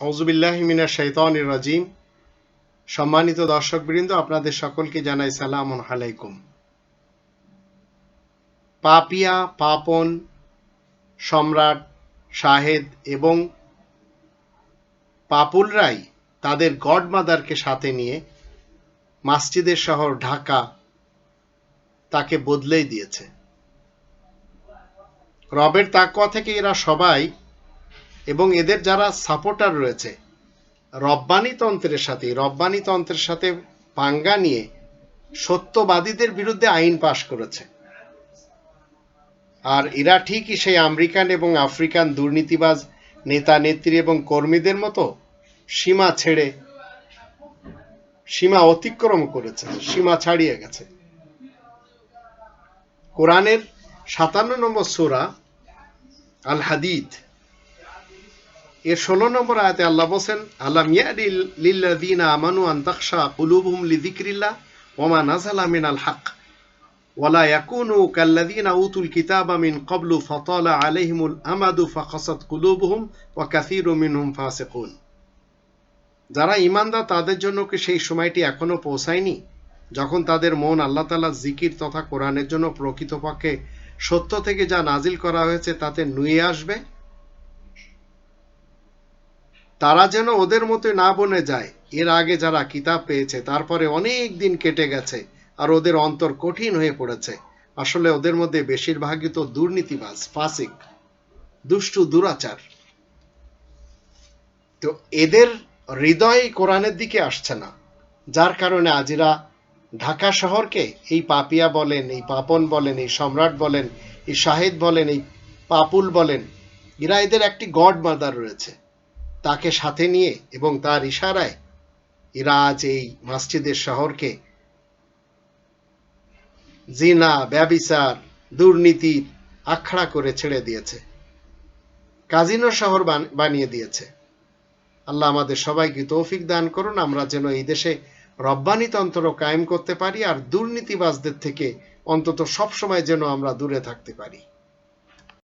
আউজুবিল্লাহ মিনা শৈতান রাজিম। সম্মানিত দর্শকবৃন্দ, আপনাদের সকলকে জানাই সালাম আলাইকুম। পাপিয়া, পাপন, সম্রাট, শাহেদ এবং পাপুলরাই তাদের গডমাদারকে সাথে নিয়ে মাসজিদের শহর ঢাকা তাকে বদলেই দিয়েছে। রবের তাকুয়া থেকে এরা সবাই এবং এদের যারা সাপোর্টার রয়েছে, রব্বানি তন্ত্রের সাথে, রব্বানি তন্ত্রের সাথে পাঙ্গা নিয়ে সত্যবাদীদের বিরুদ্ধে আইন পাশ করেছে। আর এরা ঠিকই সেই আমেরিকান এবং আফ্রিকান দুর্নীতিবাজ নেতা, নেত্রী এবং কর্মীদের মতো সীমা ছেড়ে, সীমা অতিক্রম করেছে, সীমা ছাড়িয়ে গেছে। কোরআনের সাতান্ন নম্বর সোরা আল হাদিদ এর ষোলো নম্বর আয়াতে আল্লাহ বলছেন আল্লাহ মিয়াদি লিল্লাযীনা আমানু আন তাখশা কুলুবুহুম লিযিকরিল্লাহ ওয়া মা নাযালা মিনাল হক ওয়ালা ইয়াকুনু কাল্লাযীনা উতুল কিতাবা মিন ক্বাবলু ফাতালা আলাইহিমুল আমাদু ফাকাসাত কুলুবুহুম ওয়া কাসীরুম মিনহুম ফাসিকুন। যারা ঈমানদার, তাদের জন্য কি সেই সময়টি এখনও পৌঁছায়নি? যখন তাদের মন আল্লাহ তাআলা জিকির তথা কোরআনের জন্য প্রকৃতপক্ষে সত্য থেকে যা নাজিল করা হয়েছে তাতে নুয়ে আসবে? তারা যেন ওদের মতো না বনে যায়। এর আগে যারা কিতাব পেয়েছে, তারপরে অনেক দিন কেটে গেছে আর ওদের অন্তর কঠিন হয়ে পড়েছে। আসলে ওদের মধ্যে বেশিরভাগই তো দুর্নীতিবাজ, ফাসিক, দুষ্টু, দুরাচার। তো এদের হৃদয় কোরআনের দিকে আসছে না, যার কারণে আজিরা ঢাকা শহরকে এই পাপিয়া বলেন, এই পাপন বলেন, এই সম্রাট বলেন, এই শাহেদ বলেন, এই পাপুল বলেন, এরা এদের একটি গড মাদার রয়েছে। তাকে সাথে নিয়ে এবং তার ইশারায় এরা আজ এই মসজিদের শহরকে জিনা, ব্যবিচার, দুর্নীতির আখড়া করে ছেড়ে দিয়েছে। কাজিনো শহর বানিয়ে দিয়েছে। আল্লাহ আমাদের সবাইকে তৌফিক দান করুন। আমরা যেন এই দেশে রব্বানি তন্ত্র কায়েম করতে পারি আর দুর্নীতিবাজদের থেকে অন্তত সবসময় যেন আমরা দূরে থাকতে পারি।